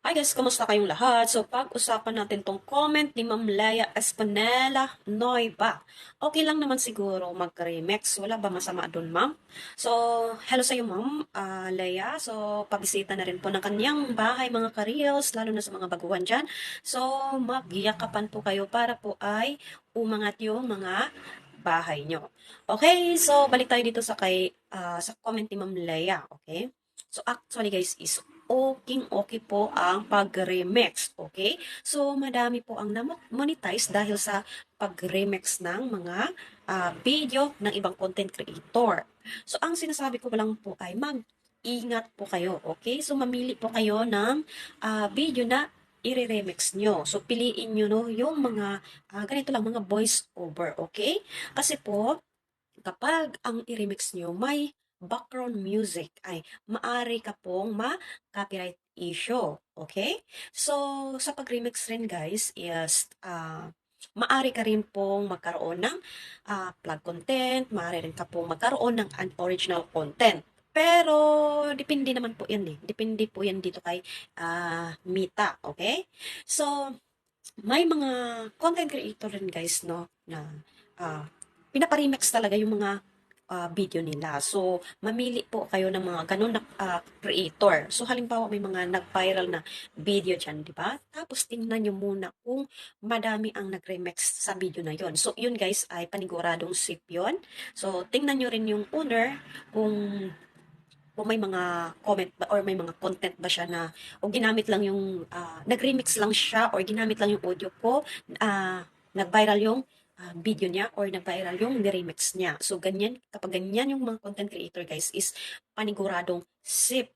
Hi guys, kamusta kayong lahat? So, pag-usapan natin tong comment ni Ma'am Leia Espanela Noiba. Okay lang naman siguro mag-remix. Wala ba masama doon, ma'am? So, hello sa iyo, ma'am uh, Leia. So, pabisita na rin po ng kanyang bahay, mga kareels, lalo na sa mga baguhan dyan. So, magyakapan po kayo para po ay umangat yung mga bahay nyo. Okay, so balik tayo dito sa kay uh, sa comment ni Ma'am Leia, okay? So actually guys is okay okay po ang pag-remix. Okay? So, madami po ang na-monetize dahil sa pag-remix ng mga uh, video ng ibang content creator. So, ang sinasabi ko lang po ay mag-ingat po kayo. Okay? So, mamili po kayo ng uh, video na i-remix nyo. So, piliin nyo no, yung mga, uh, ganito lang, mga voice over. Okay? Kasi po, kapag ang i-remix nyo may background music ay maari ka pong ma-copyright issue. Okay? So, sa pag-remix rin guys is uh, maari ka rin pong magkaroon ng uh, plug content, maari rin ka pong magkaroon ng unoriginal content. Pero, depende naman po yan eh. Depende po yan dito kay uh, Mita. Okay? So, may mga content creator rin guys, no, na uh, pinaparemix talaga yung mga uh, video nila. So, mamili po kayo ng mga ganun na uh, creator. So, halimbawa may mga nag-viral na video dyan, di ba? Tapos, tingnan nyo muna kung madami ang nag-remix sa video na yon. So, yun guys ay paniguradong sip yun. So, tingnan nyo rin yung owner kung kung may mga comment ba or may mga content ba siya na o ginamit lang yung uh, nag-remix lang siya or ginamit lang yung audio ko uh, nag-viral yung uh, video niya or nag-viral yung remix niya. So, ganyan, kapag ganyan yung mga content creator guys is paniguradong sip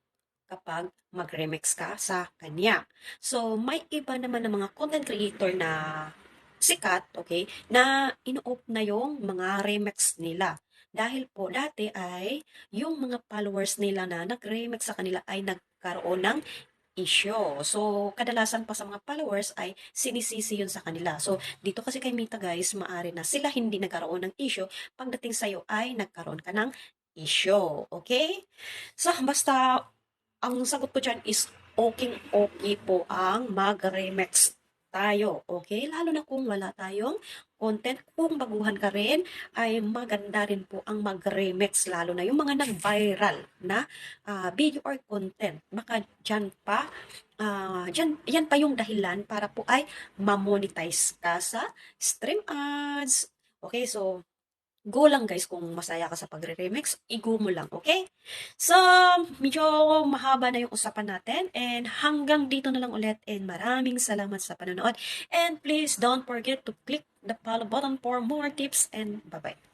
kapag mag-remix ka sa kanya. So, may iba naman ng mga content creator na sikat, okay, na ino-off na yung mga remix nila. Dahil po dati ay yung mga followers nila na nag-remix sa kanila ay nagkaroon ng issue. So, kadalasan pa sa mga followers ay sinisisi yun sa kanila. So, dito kasi kay Mita guys, maari na sila hindi nagkaroon ng issue. Pagdating sa'yo ay nagkaroon ka ng issue. Okay? So, basta, ang sagot ko dyan is okay okay po ang mag-remix tayo. Okay? Lalo na kung wala tayong content. Kung baguhan ka rin, ay maganda rin po ang mag-remix. Lalo na yung mga nag-viral na uh, video or content. Baka dyan pa, uh, dyan, yan pa yung dahilan para po ay ma-monetize ka sa stream ads. Okay, so go lang guys kung masaya ka sa pagre-remix, i-go mo lang, okay? So, medyo mahaba na yung usapan natin. And hanggang dito na lang ulit. And maraming salamat sa panonood. And please don't forget to click the follow button for more tips. And bye-bye.